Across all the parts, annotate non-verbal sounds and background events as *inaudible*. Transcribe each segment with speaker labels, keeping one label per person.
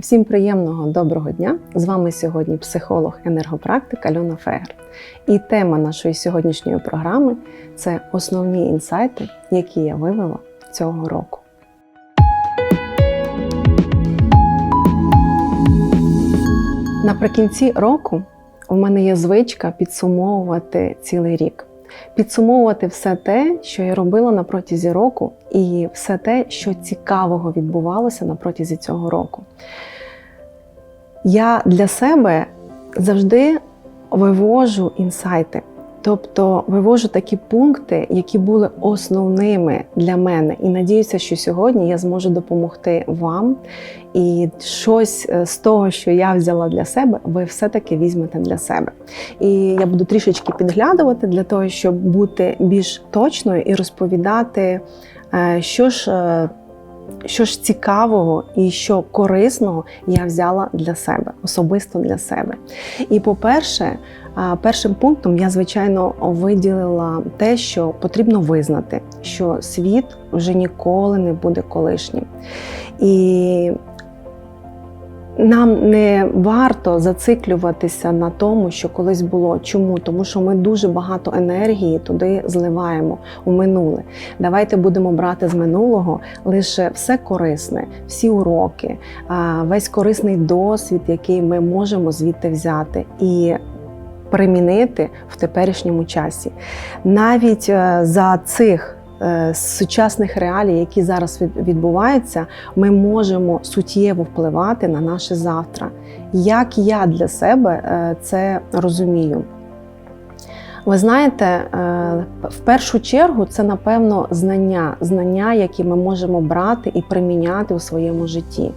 Speaker 1: Всім приємного доброго дня! З вами сьогодні психолог-енергопрактик Альона Фегер. І тема нашої сьогоднішньої програми це основні інсайти, які я вивела цього року. Наприкінці року у мене є звичка підсумовувати цілий рік. Підсумовувати все те, що я робила на протязі року, і все те, що цікавого відбувалося на протязі цього року. Я для себе завжди вивожу інсайти, тобто вивожу такі пункти, які були основними для мене. І надіюся, що сьогодні я зможу допомогти вам. І щось е, з того, що я взяла для себе, ви все-таки візьмете для себе. І я буду трішечки підглядувати для того, щоб бути більш точною і розповідати, е, що ж. е, що ж цікавого і що корисного я взяла для себе, особисто для себе. І по-перше, першим пунктом я, звичайно, виділила те, що потрібно визнати, що світ вже ніколи не буде колишнім. І нам не варто зациклюватися на тому, що колись було. Чому? Тому що ми дуже багато енергії туди зливаємо у минуле. Давайте будемо брати з минулого лише все корисне, всі уроки, весь корисний досвід, який ми можемо звідти взяти. І Примінити в теперішньому часі. Навіть е, за цих е, сучасних реалій, які зараз відбуваються, ми можемо суттєво впливати на наше завтра. Як я для себе е, це розумію? Ви знаєте, е, в першу чергу це напевно знання, знання, які ми можемо брати і приміняти у своєму житті.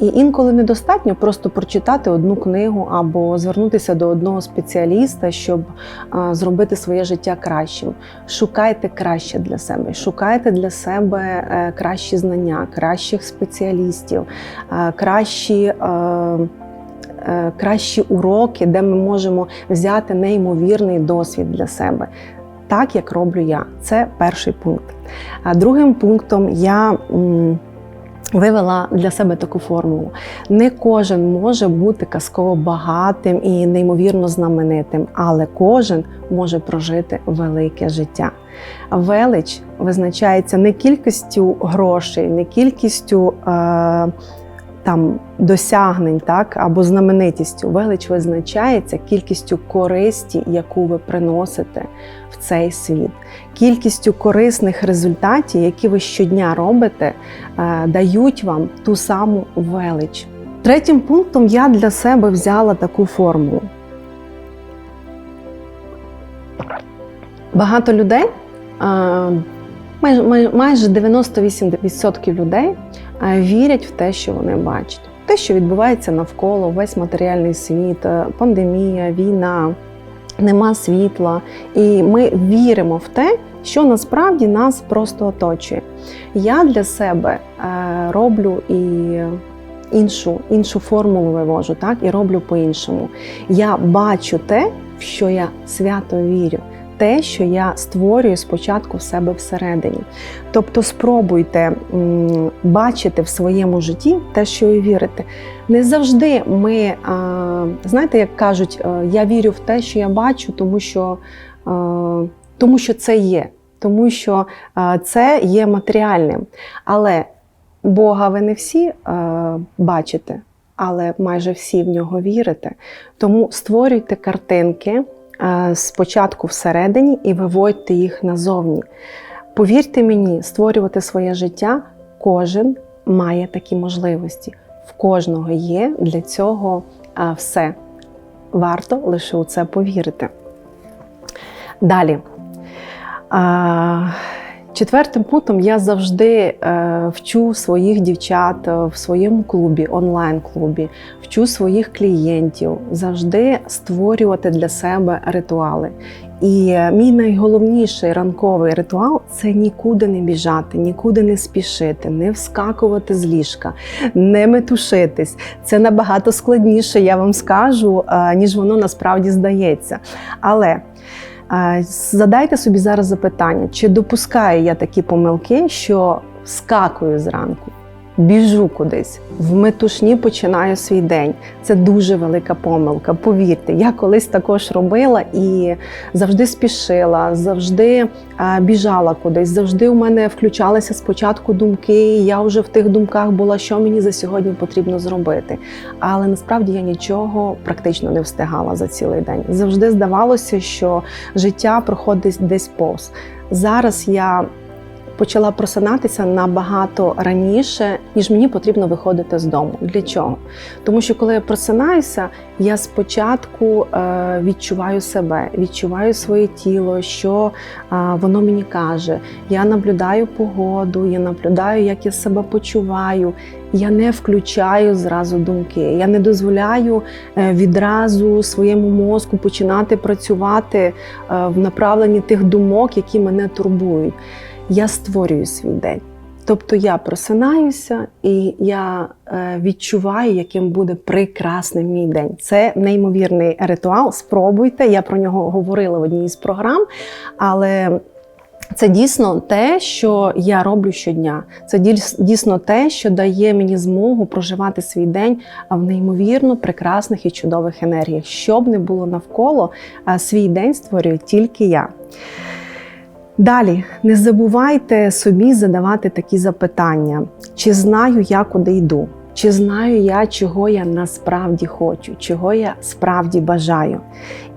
Speaker 1: І інколи недостатньо просто прочитати одну книгу або звернутися до одного спеціаліста, щоб е, зробити своє життя кращим. Шукайте краще для себе, шукайте для себе е, кращі знання, кращих спеціалістів, кращі. Е, кращі уроки, де ми можемо взяти неймовірний досвід для себе. Так, як роблю я. Це перший пункт. А другим пунктом я вивела для себе таку формулу. Не кожен може бути казково багатим і неймовірно знаменитим, але кожен може прожити велике життя. Велич визначається не кількістю грошей, не кількістю. Е, там досягнень, так або знаменитістю. Велич визначається кількістю користі, яку ви приносите в цей світ, кількістю корисних результатів, які ви щодня робите, е, дають вам ту саму велич. Третім пунктом я для себе взяла таку формулу. Багато людей, е, майже- 98% людей вірять в те, що вони бачать. Те, що відбувається навколо, весь матеріальний світ, е, пандемія, війна, нема світла. І ми віримо в те, що насправді нас просто оточує. Я для себе е, роблю і іншу, іншу формулу вивожу, так, і роблю по-іншому. Я бачу те, в що я свято вірю. Те, що я створюю спочатку в себе всередині. Тобто спробуйте бачити в своєму житті те, що ви вірите. Не завжди ми, знаєте, як кажуть, е, я вірю в те, що я бачу, тому що, е, тому що це є, тому що е, це є матеріальним. Але Бога ви не всі е, бачите, але майже всі в нього вірите. Тому створюйте картинки е, спочатку всередині і виводьте їх назовні. Повірте мені, створювати своє життя кожен має такі можливості. В кожного є для цього все. Варто лише у це повірити. Далі. Четвертим пунктом я завжди е, вчу своїх дівчат е, в своєму клубі, онлайн-клубі, вчу своїх клієнтів завжди створювати для себе ритуали. І е, мій найголовніший ранковий ритуал це нікуди не біжати, нікуди не спішити, не вскакувати з ліжка, не метушитись. Це набагато складніше, я вам скажу, ніж воно насправді здається. Але задайте собі зараз запитання, чи допускаю я такі помилки, що скакую зранку. Біжу кудись, в метушні починаю свій день. Це дуже велика помилка. Повірте, я колись також робила і завжди спішила, завжди а, біжала кудись, завжди у мене включалися спочатку думки. Я вже в тих думках була, що мені за сьогодні потрібно зробити. Але насправді я нічого практично не встигала за цілий день. Завжди здавалося, що життя проходить десь повз. Зараз я почала просинатися набагато раніше, ніж мені потрібно виходити з дому. Для чого? Тому що коли я просинаюся, я спочатку е, відчуваю себе, відчуваю своє тіло, що воно мені каже. Я наблюдаю погоду, я наблюдаю, як я себе почуваю. Я не включаю зразу думки. Я не дозволяю е, відразу своєму мозку починати працювати е, в направленні тих думок, які мене турбують я створюю свій день. Тобто я просинаюся і я е, відчуваю, яким буде прекрасним мій день. Це неймовірний ритуал. Спробуйте. Я про нього говорила в одній із програм, але це дійсно те, що я роблю щодня. Це дійсно те, що дає мені змогу проживати свій день в неймовірно прекрасних і чудових енергіях. Щоб не було навколо, свій день створюю тільки я. Далі не забувайте собі задавати такі запитання: чи знаю я, куди йду, чи знаю я, чого я насправді хочу, чого я справді бажаю.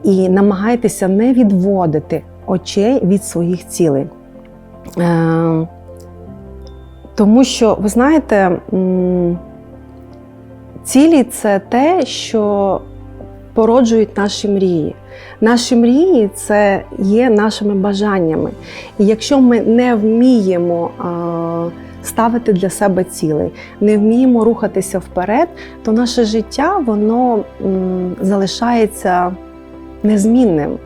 Speaker 1: І намагайтеся не відводити очей від своїх цілей. Е, тому що, ви знаєте, цілі це те, що породжують наші мрії. Наші мрії це є нашими бажаннями. І якщо ми не вміємо ставити для себе цілей, не вміємо рухатися вперед, то наше життя воно залишається незмінним.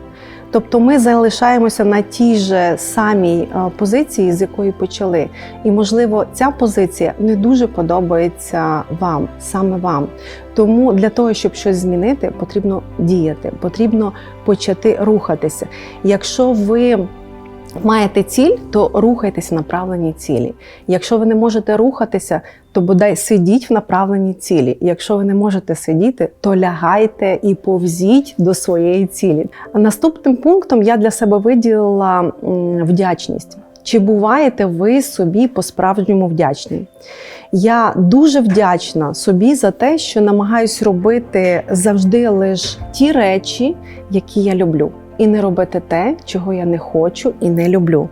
Speaker 1: Тобто ми залишаємося на тій же самій е, позиції, з якої почали. І, можливо, ця позиція не дуже подобається вам, саме вам. Тому для того, щоб щось змінити, потрібно діяти, потрібно почати рухатися. Якщо ви маєте ціль, то рухайтеся в направленій цілі. Якщо ви не можете рухатися, то бодай сидіть в направленій цілі. Якщо ви не можете сидіти, то лягайте і повзіть до своєї цілі. Наступним пунктом я для себе виділила вдячність. Чи буваєте ви собі по-справжньому вдячні? Я дуже вдячна собі за те, що намагаюсь робити завжди лише ті речі, які я люблю і не робити те, чого я не хочу і не люблю,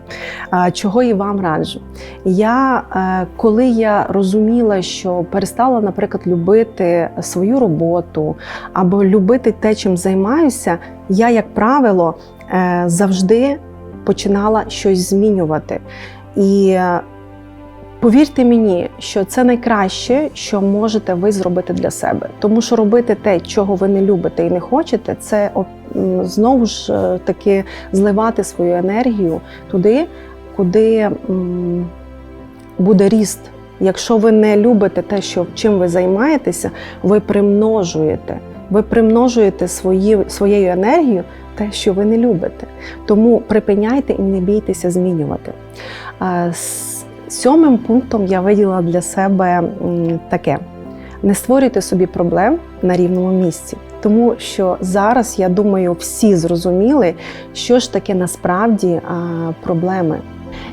Speaker 1: чого і вам раджу. Я е, коли я розуміла, що перестала, наприклад, любити свою роботу або любити те, чим займаюся, я, як правило, е, завжди починала щось змінювати. І Повірте мені, що це найкраще, що можете ви зробити для себе, тому що робити те, чого ви не любите і не хочете, це знову ж е, таки зливати свою енергію туди, куди буде ріст. Якщо ви не любите те, що чим ви займаєтеся, ви примножуєте. Ви примножуєте свої, своєю енергією те, що ви не любите. Тому припиняйте і не бійтеся змінювати. Сьомим пунктом я виділа для себе таке: не створюйте собі проблем на рівному місці. Тому що зараз, я думаю, всі зрозуміли, що ж таке насправді проблеми.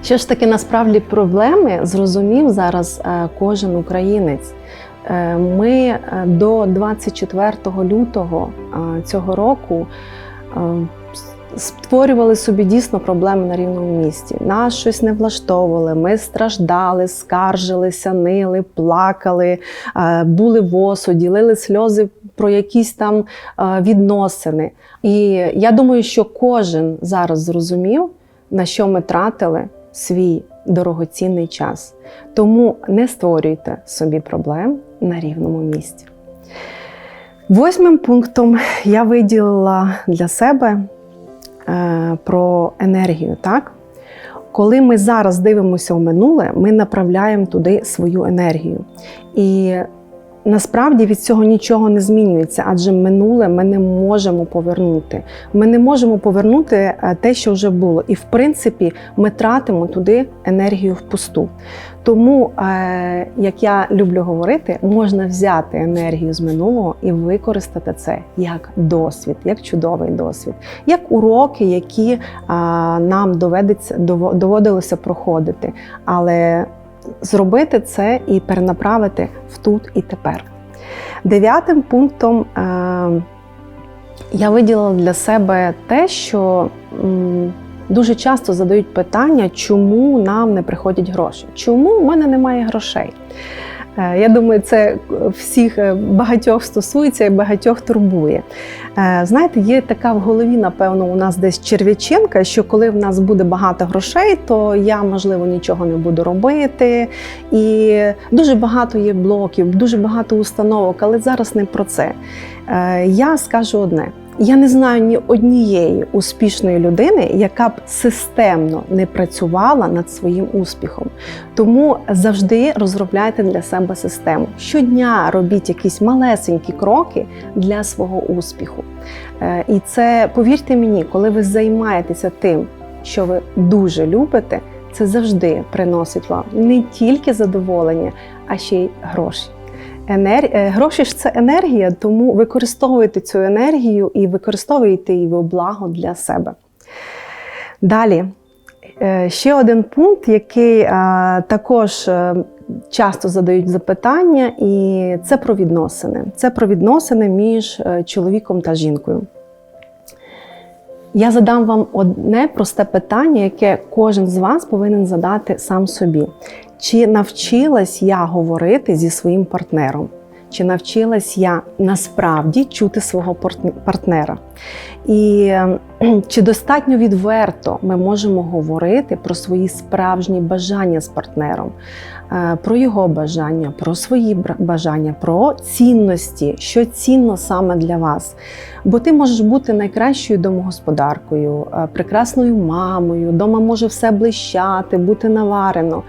Speaker 1: Що ж таке насправді проблеми, зрозумів зараз кожен українець. Е, ми е, до 24 лютого цього року створювали собі дійсно проблеми на рівному місці. Нас щось не влаштовували. Ми страждали, скаржилися, нили, плакали, е, були в осуді, лили сльози про якісь там е, відносини. І я думаю, що кожен зараз зрозумів, на що ми тратили свій дорогоцінний час. Тому не створюйте собі проблем на рівному місці. Восьмим пунктом я виділила для себе про енергію. так? Коли ми зараз дивимося в минуле, ми направляємо туди свою енергію. І насправді від цього нічого не змінюється, адже минуле ми не можемо повернути. Ми не можемо повернути е, те, що вже було. І в принципі ми тратимо туди енергію впусту. Тому, е, як я люблю говорити, можна взяти енергію з минулого і використати це як досвід, як чудовий досвід, як уроки, які нам доведеться доводилося проходити. Але зробити це і перенаправити в тут і тепер. Дев'ятим пунктом е, я виділила для себе те, що дуже часто задають питання, чому нам не приходять гроші, чому в мене немає грошей. Е, Я думаю, це всіх е, багатьох стосується і багатьох турбує. Е, Знаєте, є така в голові, напевно, у нас десь черв'ячинка, що коли в нас буде багато грошей, то я, можливо, нічого не буду робити. І дуже багато є блоків, дуже багато установок, але зараз не про це. Я скажу одне: я не знаю ні однієї успішної людини, яка б системно не працювала над своїм успіхом. Тому завжди розробляйте для себе систему. Щодня робіть якісь малесенькі кроки для свого успіху. Е, І це, повірте мені, коли ви займаєтеся тим, що ви дуже любите, це завжди приносить вам не тільки задоволення, а ще й гроші. Енер... е, Гроші ж це енергія, тому використовуйте цю енергію і використовуйте її во благо для себе. Далі, е, ще один пункт, який е, також часто задають запитання, і це про відносини. Це про відносини між чоловіком та жінкою. Я задам вам одне просте питання, яке кожен з вас повинен задати сам собі. Чи навчилась я говорити зі своїм партнером? Чи навчилась я насправді чути свого партнера? І е, *clears throat* чи достатньо відверто ми можемо говорити про свої справжні бажання з партнером, Е, про його бажання, про свої бажання, про цінності, що цінно саме для вас? Бо ти можеш бути найкращою домогосподаркою, е, прекрасною мамою, дома може все блищати, бути наварено.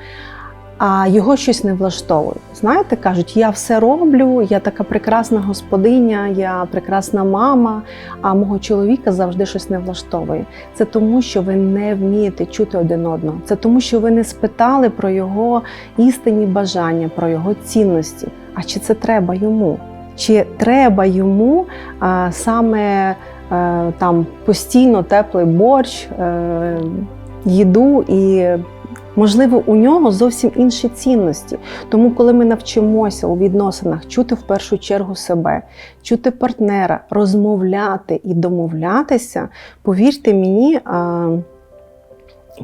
Speaker 1: А його щось не влаштовує. Знаєте, кажуть, я все роблю, я така прекрасна господиня, я прекрасна мама, а мого чоловіка завжди щось не влаштовує. Це тому, що ви не вмієте чути один одного. Це тому, що ви не спитали про його істинні бажання, про його цінності. А чи це треба йому? Чи треба йому а, саме е, там постійно теплий борщ, е, їду і Можливо, у нього зовсім інші цінності. Тому, коли ми навчимося у відносинах чути в першу чергу себе, чути партнера, розмовляти і домовлятися, повірте мені,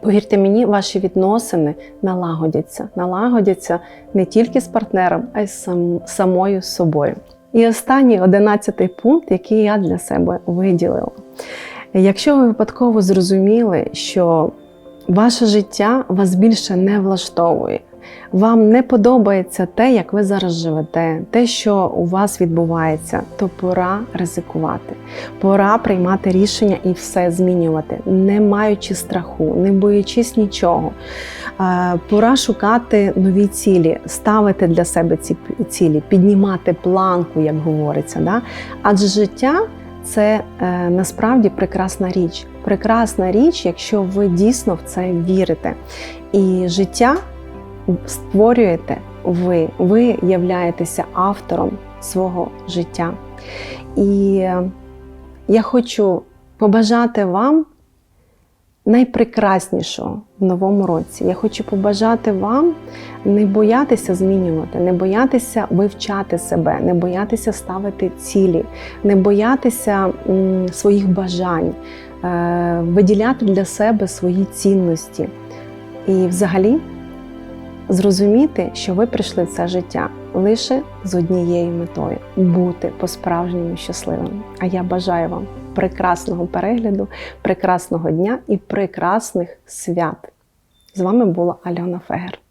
Speaker 1: повірте мені, ваші відносини налагодяться. Налагодяться не тільки з партнером, а й з сам, самою собою. І останній одинадцятий пункт, який я для себе виділила. Якщо ви випадково зрозуміли, що ваше життя вас більше не влаштовує. Вам не подобається те, як ви зараз живете, те, що у вас відбувається, то пора ризикувати. Пора приймати рішення і все змінювати, не маючи страху, не боячись нічого. Е, Пора шукати нові цілі, ставити для себе ці цілі, піднімати планку, як говориться. Да? Адже життя це е, насправді прекрасна річ. Прекрасна річ, якщо ви дійсно в це вірите. І життя створюєте ви, ви являєтеся автором свого життя. І я хочу побажати вам найпрекраснішого в новому році. Я хочу побажати вам не боятися змінювати, не боятися вивчати себе, не боятися ставити цілі, не боятися своїх бажань, виділяти для себе свої цінності. І взагалі зрозуміти, що ви прийшли в це життя лише з однією метою бути по-справжньому щасливим. А я бажаю вам прекрасного перегляду, прекрасного дня і прекрасних свят. З вами була Альона Фегер.